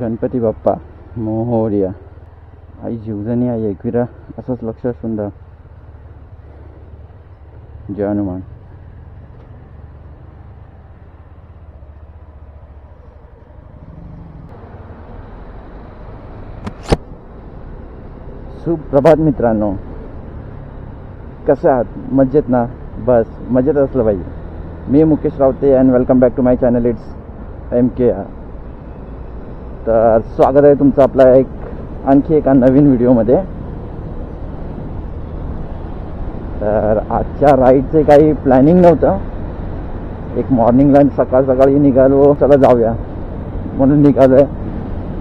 गणपती बाप्पा मोहोरिया आई जीवजनी आई एकविरा असंच लक्ष असून द्या जय हनुमान सुप्रभात मित्रांनो कसे आहात मजेत ना बस मजेत असलं पाहिजे मी Mukesh Rawate and welcome back to my channel it's M K R तर स्वागत आहे तुमचं आपला एक आणखी एका नवीन व्हिडिओमध्ये. तर आजच्या राईडचे काही प्लॅनिंग नव्हतं. एक मॉर्निंगला सकाळ सकाळी निघालो चला जाऊया म्हणून निघालो आहे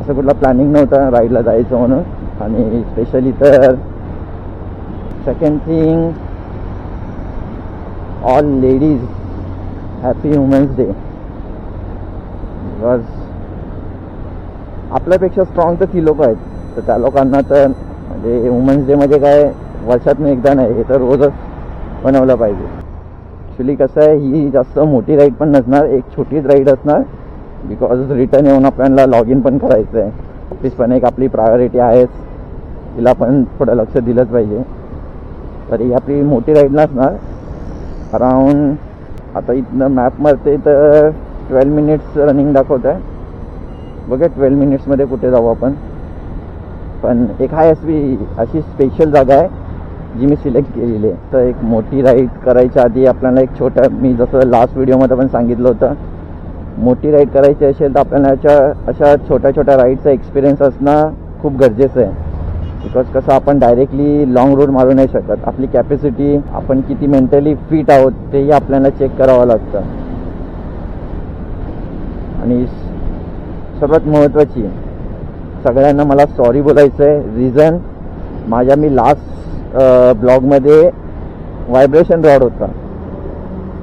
असं कुठला प्लॅनिंग नव्हतं राईडला जायचं म्हणून. आणि स्पेशली तर second thing all ladies happy women's day because आपल्यापेक्षा स्ट्रॉंग तर ती लोक आहेत. तर त्या लोकांना तर म्हणजे वुमन्स डेमध्ये काय वर्षातून एकदा नाही हे तर रोजच बनवलं पाहिजे. ॲक्च्युली कसं आहे ही जास्त मोठी राईड पण नसणार एक छोटीच राईड असणार बिकॉज रिटर्न येऊन आपल्याला लॉग इन पण करायचं आहे ऑफिस पण एक आपली प्रायोरिटी आहेच. तिला पण थोडं लक्ष दिलंच पाहिजे. तर ही आपली मोठी राईड नसणार. अराऊंड आता इथनं मॅपमध्ये तर ट्वेल्व मिनिट्स रनिंग दाखवत आहे बघा ट्वेल्व मिनिट्समध्ये कुठे जाऊ आपण. पण एक आहे अशी अशी स्पेशल जागा आहे जी मी सिलेक्ट केलेली आहे. तर एक मोठी राईड करायच्या आधी आपल्याला एक छोटा मी जसं लास्ट व्हिडिओमध्ये पण सांगितलं होतं मोठी राईड करायची असेल तर आपल्याला याच्या अशा छोट्या छोट्या राईडचा एक्सपिरियन्स असणं खूप गरजेचं आहे. बिकॉज कसं आपण डायरेक्टली लॉंग रूट मारू नाही शकत. आपली कॅपॅसिटी आपण किती मेंटली फिट आहोत तेही आपल्याला चेक करावं लागतं. आणि सर्वात महत्त्वाची सगळ्यांना मला सॉरी बोलायचं आहे रिझन माझ्या मी लास्ट ब्लॉगमध्ये व्हायब्रेशन रॉड होता.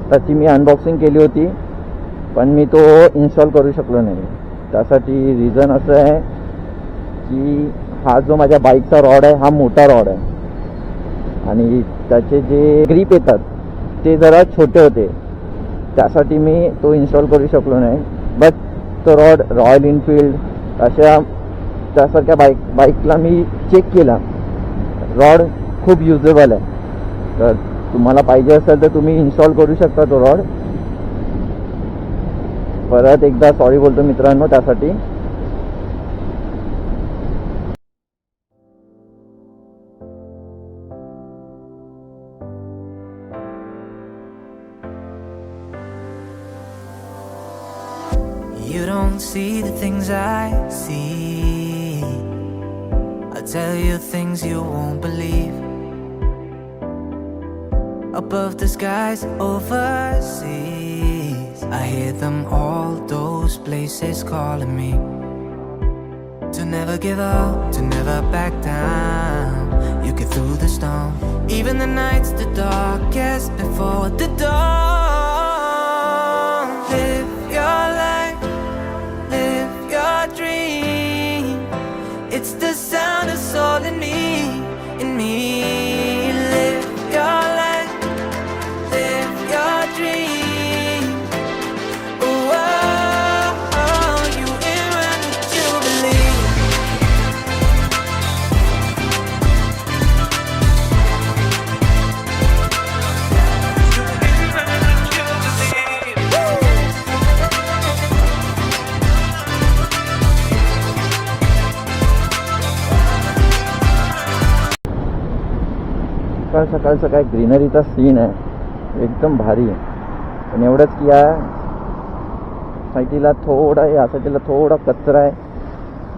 त्याची मी अनबॉक्सिंग केली होती पण मी तो इन्स्टॉल करू शकलो नाही. त्यासाठी रिझन असं आहे की हा जो माझ्या बाईकचा रॉड आहे हा मोठा रॉड आहे. आणि त्याचे जे ग्रीप येतात ते जरा छोटे होते. त्यासाठी मी तो इन्स्टॉल करू शकलो नाही. बट रॉड रॉयल इनफिल्ड अशा त्यासारख्या बाईक बाईकला मी चेक केला. रॉड खूप युजेबल आहे. तर तुम्हाला पाहिजे असेल तर तुम्ही इन्स्टॉल करू शकता तो रॉड परत एकदा सॉरी बोलतो मित्रांनो त्यासाठी. Don't see the things I see. I tell you things you won't believe. Above the skies overseas, I hear them all, those places calling me. To never give up, to never back down. You get through the storm, even the nights the darkest before the dawn. सकाळ सकाळचं काय ग्रीनरीचा scene आहे. एकदम भारी आहे. पण एवढंच की या साईटीला थोडा या साईटीला थोडा कचरा आहे.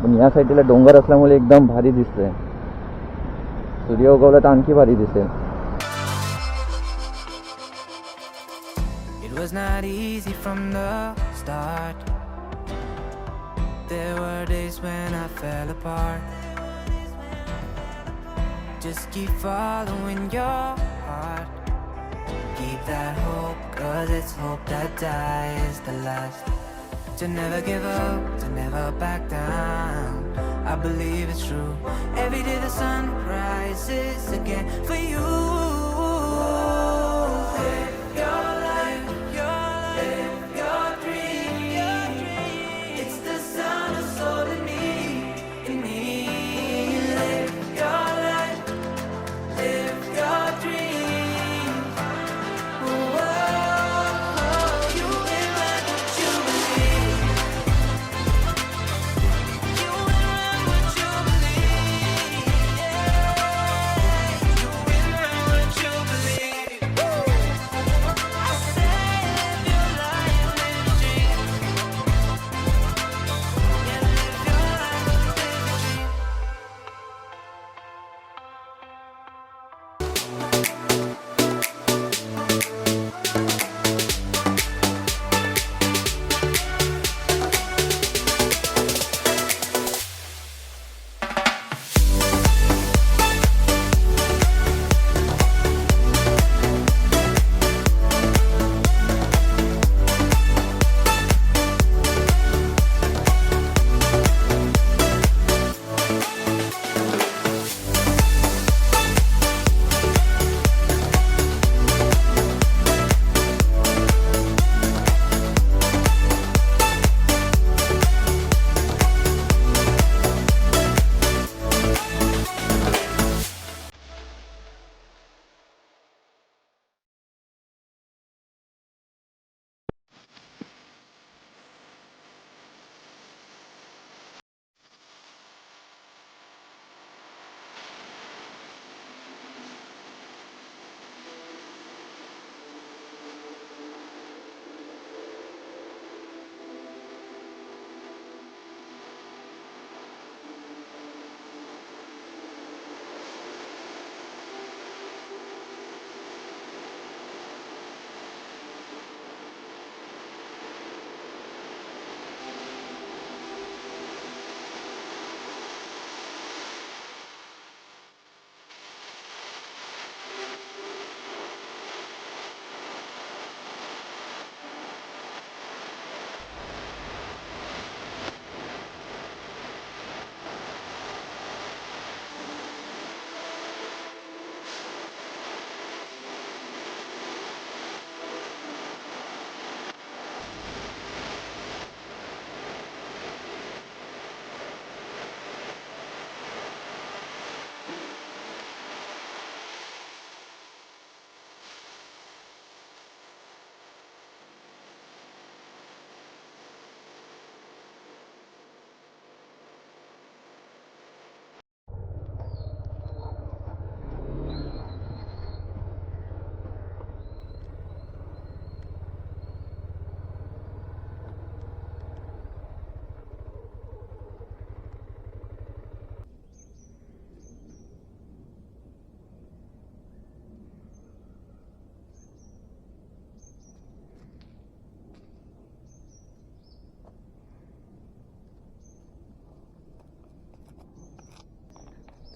पण या साईटीला डोंगर असल्यामुळे एकदम भारी दिसतंय. सूर्य उगवला तर आणखी भारी दिसेल. It was not easy from the start. There were days when I fell apart. Just keep following your heart. Keep that hope, cause it's hope that dies the last. To never give up, to never back down. I believe it's true. Every day the sun rises again for you.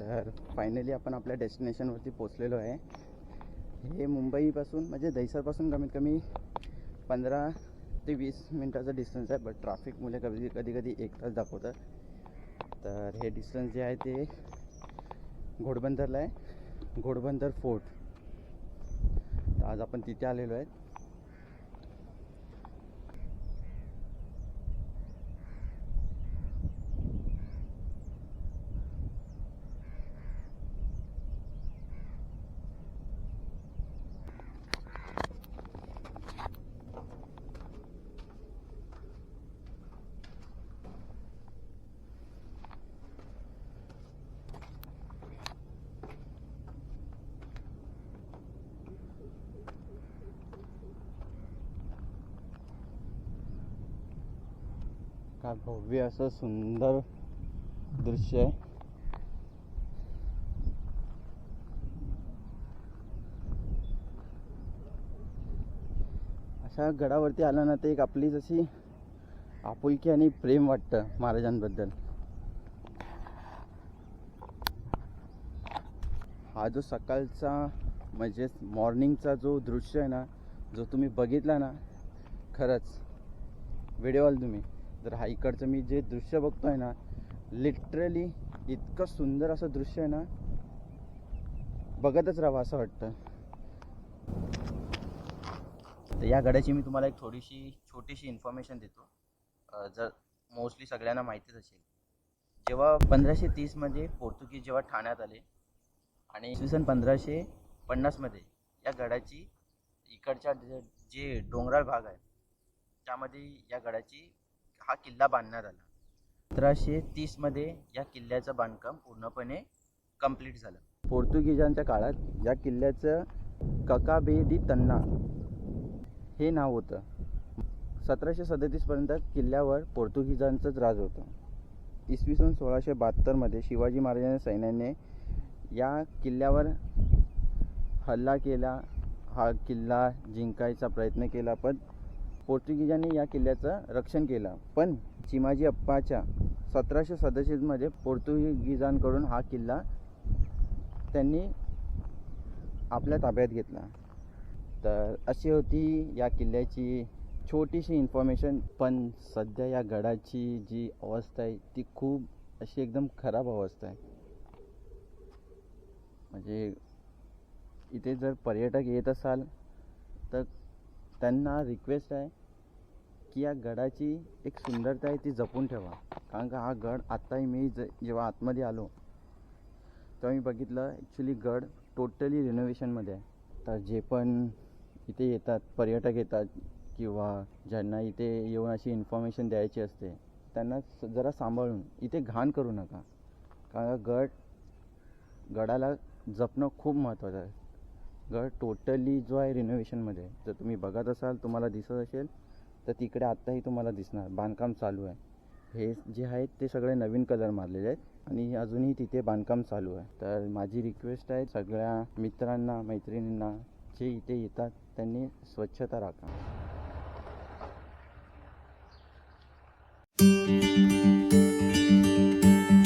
तर finally आपण आपल्या डेस्टिनेशनवरती पोचलेलो आहे. हे मुंबईपासून म्हणजे दहिसरपासून कमीत कमी पंधरा ते वीस मिनटाचं डिस्टन्स आहे बट ट्रॅफिकमुळे कधी कधी कधी एक तास दाखवतं तर हे डिस्टन्स जे आहे ते घोडबंदरला आहे. घोडबंदर फोर्ट तर आज आपण तिथे आलेलो आहे काय भव्य असं सुंदर दृश्य आहे. अशा गडावरती आलं ना ते एक आपली जशी आपुलकी आणि प्रेम वाटतं महाराजांबद्दल. हा जो सकाळचा म्हणजे मॉर्निंगचा जो दृश्य आहे ना जो तुम्ही बघितला ना खरंच व्हिडिओवाल तुम्ही. तर हा इकडचं मी जे दृश्य बघतोय ना लिटरली इतकं सुंदर असं दृश्य आहे ना बघतच राहावं असं वाटतं. तर या गड्याची मी तुम्हाला एक थोडीशी छोटीशी इन्फॉर्मेशन देतो. जर मोस्टली सगळ्यांना माहितीच असेल. जेव्हा पंधराशे तीसमध्ये पोर्तुगीज जेव्हा ठाण्यात आले आणि इसवी सन पंधराशे पन्नासमध्ये या गडाची इकडच्या जे डोंगराळ भाग आहे त्यामध्ये या गडाची हा किल्ला बांधण्यात आला. सतराशे तीसमध्ये या किल्ल्याचं बांधकाम पूर्णपणे कंप्लीट झालं. पोर्तुगीजांच्या काळात या किल्ल्याचं ककाबे दी तन्ना हे नाव होतं. सतराशे सदतीसपर्यंत किल्ल्यावर पोर्तुगीजांचंच राज होतं. इसवी सन सोळाशे बहात्तरमध्ये शिवाजी महाराजांच्या सैन्याने या किल्ल्यावर हल्ला केला. हा किल्ला जिंकायचा प्रयत्न केला पण पोर्तुगीजांनी या किल्ल्याचं रक्षण केलं. पण चिमाजी अप्पाच्या सतराशे सदतीसमध्ये पोर्तुगीजांकडून हा किल्ला त्यांनी आपल्या ताब्यात घेतला. तर अशी होती या किल्ल्याची छोटीशी इन्फॉर्मेशन पण सध्या या गडाची जी अवस्था आहे ती खूप अशी एकदम खराब अवस्था आहे. म्हणजे इथे जर पर्यटक येत असाल तर त्यांना रिक्वेस्ट आहे की या गडाची एक सुंदरता आहे ती जपून ठेवा. कारण का हा गड आत्ताही मी ज जेव्हा आतमध्ये आलो तेव्हा मी बघितलं ॲक्च्युली गड टोटली रिनोव्हेशनमध्ये आहे. तर जे पण इथे येतात पर्यटक येतात किंवा ज्यांना इथे येऊन अशी इन्फॉर्मेशन द्यायची असते त्यांना स- जरा सांभाळून इथे घाण करू नका. कारण का गड गडाला जपणं खूप महत्त्वाचं आहे. जर टोटली जो आहे रिनोव्हेशनमध्ये जर तुम्ही बघत असाल तुम्हाला दिसत असेल तर तिकडे आत्ताही तुम्हाला दिसणार. बांधकाम चालू आहे. हे जे आहेत ते सगळे नवीन कलर मारलेले आहेत आणि अजूनही तिथे बांधकाम चालू आहे. तर माझी रिक्वेस्ट आहे सगळ्या मित्रांना मैत्रिणींना जे इथे येतात त्यांनी स्वच्छता राखा.